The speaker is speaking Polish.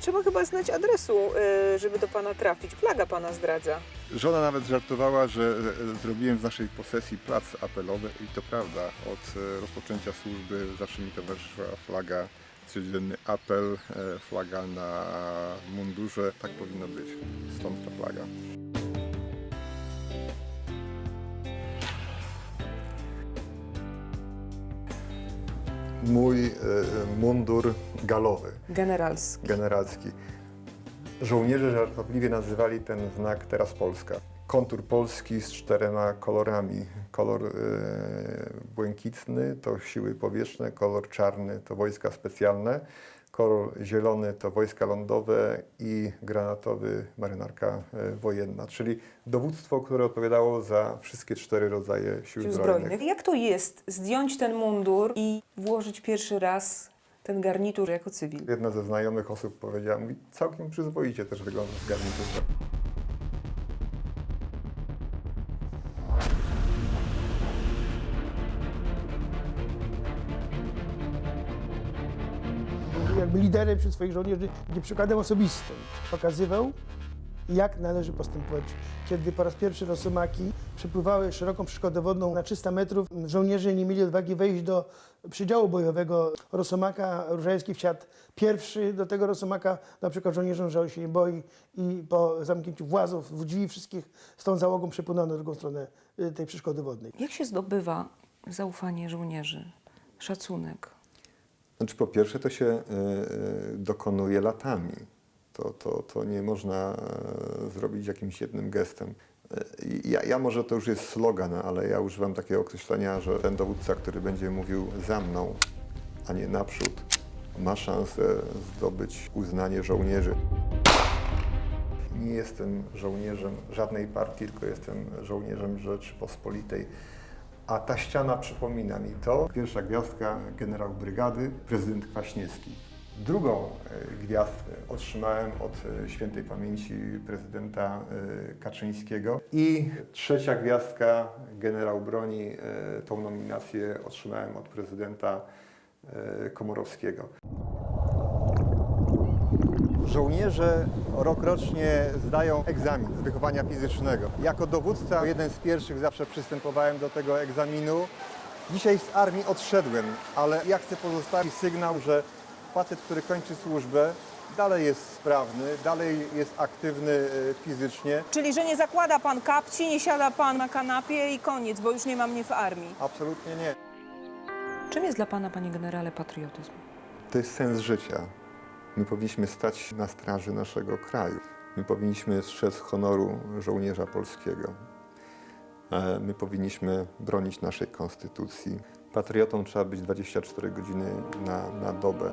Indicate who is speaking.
Speaker 1: trzeba chyba znać adresu, y, żeby do pana trafić. Flaga pana zdradza.
Speaker 2: Żona nawet żartowała, że zrobiłem w naszej posesji plac apelowy i to prawda. Od e, rozpoczęcia służby zawsze mi towarzyszyła flaga, codzienny apel, e, flaga na mundurze. Tak powinno być. Stąd ta flaga. Mój e, mundur galowy.
Speaker 1: Generalski.
Speaker 2: generalski. Żołnierze żartobliwie nazywali ten znak teraz Polska. Kontur Polski z czterema kolorami. Kolor e, błękitny to siły powietrzne, kolor czarny to wojska specjalne, kolor zielony to wojska lądowe i granatowy marynarka e, wojenna, czyli dowództwo, które odpowiadało za wszystkie cztery rodzaje sił
Speaker 1: Sił
Speaker 2: zbrojnych.
Speaker 1: Zbrojnych. Jak to jest zdjąć ten mundur i włożyć pierwszy raz ten garnitur jako cywil?
Speaker 2: Jedna ze znajomych osób powiedziała, mówi, całkiem przyzwoicie też wygląda w garniturze.
Speaker 3: Jakby liderem wśród swoich żołnierzy, gdzie przykładem osobistym pokazywał, jak należy postępować. Kiedy po raz pierwszy Rosomaki przepływały szeroką przeszkodę wodną na 300 metrów, żołnierze nie mieli odwagi wejść do przydziału bojowego Rosomaka. Różański wsiadł pierwszy do tego Rosomaka, na przykład żołnierzom, że się nie boi i po zamknięciu włazów, w drzwi wszystkich z tą załogą przepłynął na drugą stronę y, tej przeszkody wodnej.
Speaker 1: Jak się zdobywa zaufanie żołnierzy, szacunek?
Speaker 2: Znaczy po pierwsze to się e, e, dokonuje latami. To, to, to nie można e, zrobić jakimś jednym gestem. Ja, ja może to już jest slogan, ale ja używam takiego określenia, że ten dowódca, który będzie mówił za mną, a nie naprzód, ma szansę zdobyć uznanie żołnierzy. Nie jestem żołnierzem żadnej partii, tylko jestem żołnierzem Rzeczypospolitej. A ta ściana przypomina mi to. Pierwsza gwiazdka generał brygady, prezydent Kwaśniewski. Drugą e, gwiazdkę otrzymałem od e, świętej pamięci prezydenta e, Kaczyńskiego. I trzecia gwiazdka, generał broni, e, tą nominację otrzymałem od prezydenta e, Komorowskiego. Żołnierze rokrocznie zdają egzamin z wychowania fizycznego. Jako dowódca jeden z pierwszych zawsze przystępowałem do tego egzaminu. Dzisiaj z armii odszedłem, ale ja chcę pozostawić sygnał, że facet, który kończy służbę, dalej jest sprawny, dalej jest aktywny e, fizycznie.
Speaker 1: Czyli, że nie zakłada pan kapci, nie siada pan na kanapie i koniec, bo już nie ma mnie w armii.
Speaker 2: Absolutnie nie.
Speaker 1: Czym jest dla pana, panie generale, patriotyzm?
Speaker 2: To jest sens życia. My powinniśmy stać na straży naszego kraju. My powinniśmy strzec honoru żołnierza polskiego. E, My powinniśmy bronić naszej konstytucji. Patriotą trzeba być 24 godziny na, na dobę.